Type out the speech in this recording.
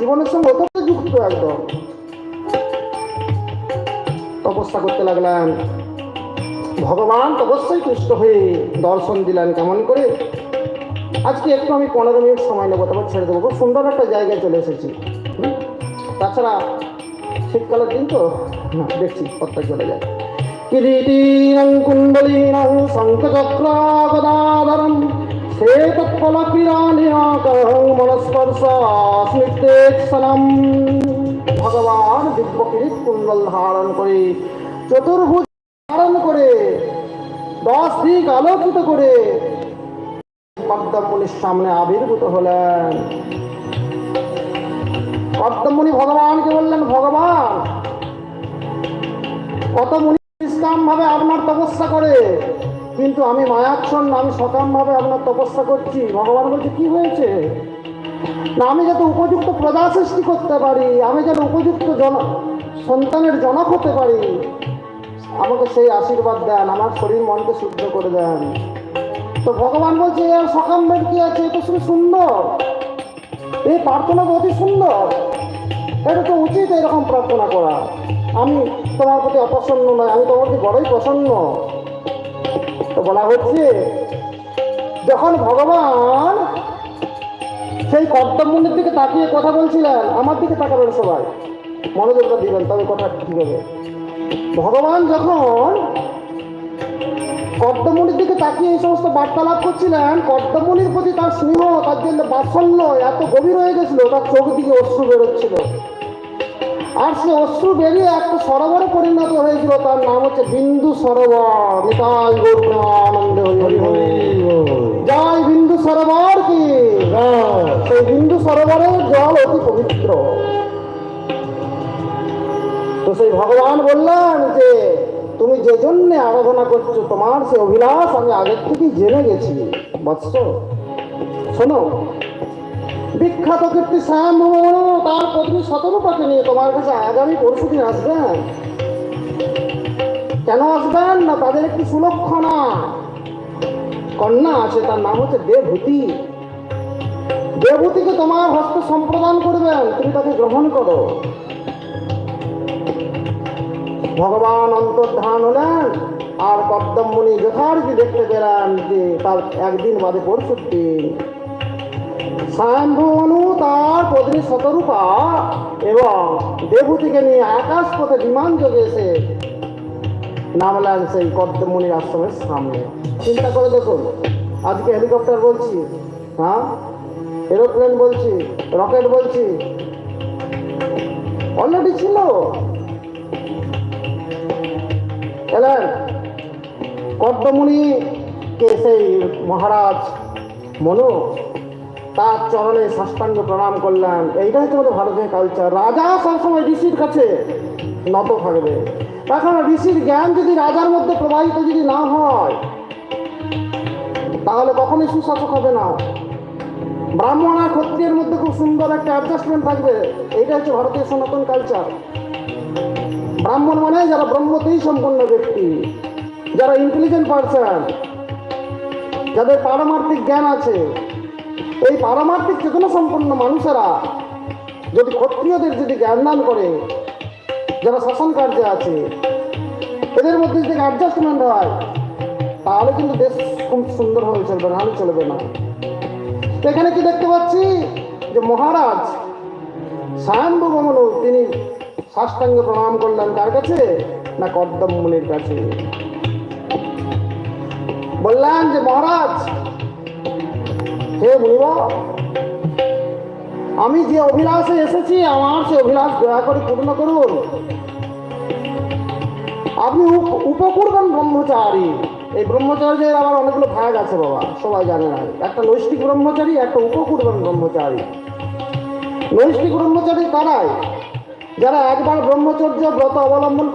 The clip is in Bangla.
জীবনের সঙ্গে অতটা যুক্ত একদম। তপস্যা করতে লাগলেন। ভগবান তপস্যায় তুষ্ট হয়ে দর্শন দিলেন কেমন করে? আজকে একটু আমি পনেরো মিনিট সময় নেব, তারপর ছেড়ে দেবো। খুব সুন্দর একটা জায়গায় চলে এসেছি। তাছাড়া শীতকালের দিন তো দেখছি কতটা চলে যায়। কিরীটীনং কুণ্ডলীনং শঙ্খচক্র গদাধরম শ্বেতফলক্রীড়ানিয়াকরং মনস্পর্শ স্মৃতেক্ষণম ভগবান দিব্যকিরিত কুণ্ডল ধারণ করে চতুর্ভুজ ধারণ করে দশ দিক আলোকিত করে সামনে আবির্ভূত হলেন। পদ্মমুনি ভগবানকে বললেন, ভগবান, কত মুনি নিষ্কাম ভাবে আপনার তপস্যা করে কিন্তু আমি মায়াচ্ছন্ন, আমি সকাম ভাবে আপনার তপস্যা করছি। ভগবান বলছে, কি হয়েছে? না, আমি যাতে উপযুক্ত প্রজা সৃষ্টি করতে পারি, আমি যেন উপযুক্ত জন, সন্তানের জনক হতে পারি। আমাকে সেই আশীর্বাদ দেন, আমার শরীর মনকে শুদ্ধ করে দেন। তো ভগবান বলছে, এর সকামের কি আছে? এটা শুধু সুন্দর। এই প্রার্থনা অতি সুন্দর। এটা তো উচিত এরকম প্রার্থনা করা। আমি তোমার প্রতি অপ্রসন্ন নয় আমি তোমার প্রতি বড়ই প্রসন্ন। তো বলা হচ্ছে, যখন ভগবান সেই কর্তব্যের দিকে তাকিয়ে কথা বলছিলেন, আমার দিকে তাকাবেন সবাই। মনোযোগটা দিবেন, তবে কথা ঠিক হবে। ভগবান যখন কর্দমুনির দিকে তাকিয়ে এই সমস্ত বার্তালাপ করছিলেন কর্দমুনির প্রতি তার স্নেহ, তার জন্য বাৎসল্য এত গভীর হয়ে গেছিল, তার চোখ দিকে অশ্রু বেরোচ্ছিল। আর সে অশ্রু বেরিয়ে একটা সরোবরে পরিণত হয়েছিল তার নাম হচ্ছে বিন্দু সরোবর। নিতাই গৌর আনন্দ জয় বিন্দু সরোবর কি? সেই বিন্দু সরোবরের জল অতি পবিত্র। তো সেই ভগবান বললেন যে তুমি যে জন্যে আরাধনা করছ তোমার সে অভিলাষ আমি আগের থেকেই জেনে গেছি। বৎস। শোনো বিখ্যাত কীর্তি শ্যাম তার পত্নী শতরূপাকে নিয়ে তোমার কাছে আগামী পরশু দিন আসবেন। কেন আসবেন না? তাদের একটি সুলক্ষণা। কন্যা আছে, তার নাম হচ্ছে দেবভূতি দেবভূতিকে তোমার হস্ত সম্প্রদান করবেন, তুমি তাকে গ্রহণ করো। ভগবান অন্তর্ধান হলেন, আর কদ্দম মুনি যথারীতি দেখতে পেলেন যে তার একদিন বাদে পরশুর দিন। স্বয়ম্ভু তার পত্নী শতরূপা এবং দেবুতিকে নিয়ে আকাশ পথে বিমান যোগে এসে নামলেন সেই কদ্মমুনির আশ্রমের সামনে। চিন্তা করে দেখুন, আজকে হেলিকপ্টার বলছি হ্যাঁ? এরোপ্লেন বলছি রকেট বলছি অলরেডি ছিল। এলেন কদ্মমুনিকে সেই মহারাজ মনু তার চরণে সাষ্টাঙ্গ প্রণাম করলেন এইটাই তো আমাদের ভারতের কালচার রাজা সবসময় ঋষির কাছে নত থাকবে। এখন ঋষির জ্ঞান যদি রাজার মধ্যে প্রবাহিত যদি না হয়, তাহলে কখনোই সুশাসক হবে না। ব্রাহ্মণ আর ক্ষত্রিয়ের মধ্যে খুব সুন্দর একটা অ্যাডজাস্টমেন্ট থাকবে। এইটা হচ্ছে ভারতীয় সনাতন কালচার ব্রাহ্মণ মানে যারা ব্রহ্মতেই সম্পন্ন ব্যক্তি, যারা ইন্টেলিজেন্ট পার্সন যাদের পারমার্থিক জ্ঞান আছে। এই পারমার্থিক চেতনা সম্পন্ন মানুষেরা যদি ক্ষত্রিয়দের যদি জ্ঞান দান করে, যারা শাসন কার্যে আছে, এদের মধ্যে যদি অ্যাডজাস্টমেন্ট হয়, তাহলে কিন্তু দেশ খুব সুন্দরভাবে চলবে নাহলে চলবে না। এখানে কি দেখতে পাচ্ছি? যে মহারাজ স্বয়ম্ভু মনু তিনি সাষ্টাঙ্গে প্রণাম করলেন কার কাছে? না কদ্দম মুনির কাছে? বললেন যে মহারাজ হে মুনিব আমি যে অভিলাষে এসেছি, আমার সে অভিলাষ দয়া করে পূর্ণ করুন। আপনি উপ- উপকূর্বন ব্রহ্মচারী। এই ব্রহ্মচারীদের আবার অনেকগুলো ভাগ আছে বাবা, সবাই জানে না। একটা নৈষ্ঠিক ব্রহ্মচারী, একটা উপকূর্বন ব্রহ্মচারী। নৈষ্ঠিক ব্রহ্মচারী কারাই যারা একবার ব্রহ্মচর্য ব্রত অবলম্বন